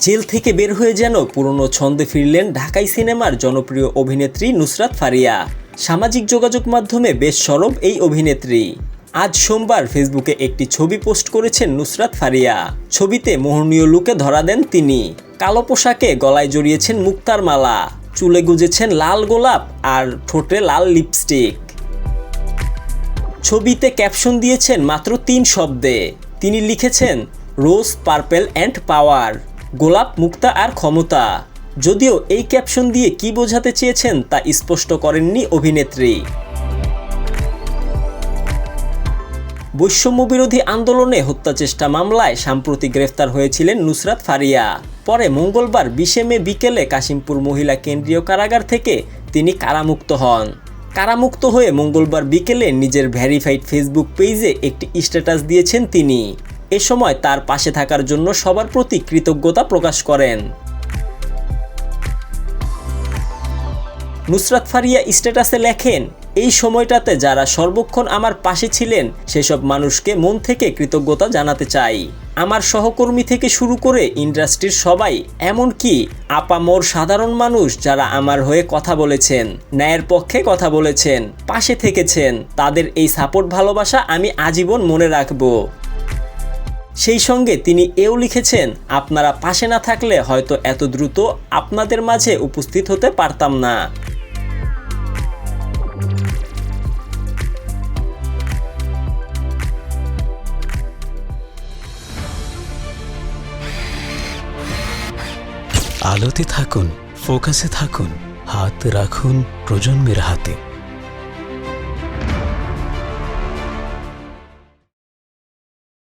Jail থেকে বের হয়ে যেন পুরনো ছন্দে ফিরলেন ঢাকাই সিনেমার জনপ্রিয় অভিনেত্রী নুসরাত ফারিয়া। সামাজিক যোগাযোগ মাধ্যমে বেশ সরব এই অভিনেত্রী। আজ সোমবার ফেসবুকে একটি ছবি পোস্ট করেছেন নুসরাত ফারিয়া। ছবিতে মোহনীয় লুকে ধরা দেন তিনি। কালো পোশাকে গলায় জড়িয়েছেন মুক্তার মালা। চুলে গুজেছেন লাল গোলাপ আর ঠোঁটে লাল লিপস্টিক। ছবিতে ক্যাপশন দিয়েছেন মাত্র তিন শব্দে। তিনি লিখেছেন, রোজ, পার্পেল অ্যান্ড পাওয়ার। গোলাপ, মুক্তা আর ক্ষমতা। যদিও এই ক্যাপশন দিয়ে কি বোঝাতে চেয়েছেন তা স্পষ্ট করেননি অভিনেত্রী। বৈষম্য বিরোধী আন্দোলনে হত্যাচেষ্টা মামলায় সাম্প্রতি গ্রেফতার হয়েছিলেন নুসরাত ফারিয়া। পরে মঙ্গলবার বিশে মে বিকেলে কাশিমপুর মহিলা কেন্দ্রীয় কারাগার থেকে তিনি কারামুক্ত হন। কারামুক্ত হয়ে মঙ্গলবার বিকেলে নিজের ভ্যারিফাইড ফেসবুক পেজে একটি স্ট্যাটাস দিয়েছেন তিনি। এ সময় তার পাশে থাকার জন্য সবার প্রতি কৃতজ্ঞতা প্রকাশ করেন। নুসরাত ফারিয়া স্ট্যাটাসে লেখেন, এই সময়টাতে যারা সর্বক্ষণ আমার পাশে ছিলেন, সেসব মানুষকে মন থেকে কৃতজ্ঞতা জানাতে চাই। আমার সহকর্মী থেকে শুরু করে ইন্ডাস্ট্রির সবাই, এমনকি আপামোর সাধারণ মানুষ যারা আমার হয়ে কথা বলেছেন, ন্যায়ের পক্ষে কথা বলেছেন, পাশে থেকেছেন, তাদের এই সাপোর্ট ভালোবাসা আমি আজীবন মনে রাখব। সেই সঙ্গে তিনি এও লিখেছেন, আপনারা পাশে না থাকলে হয়তো এত দ্রুত আপনাদের মাঝে উপস্থিত হতে পারতাম না। আলোতে থাকুন, ফোকাসে থাকুন, হাত রাখুন প্রজন্মের হাতে।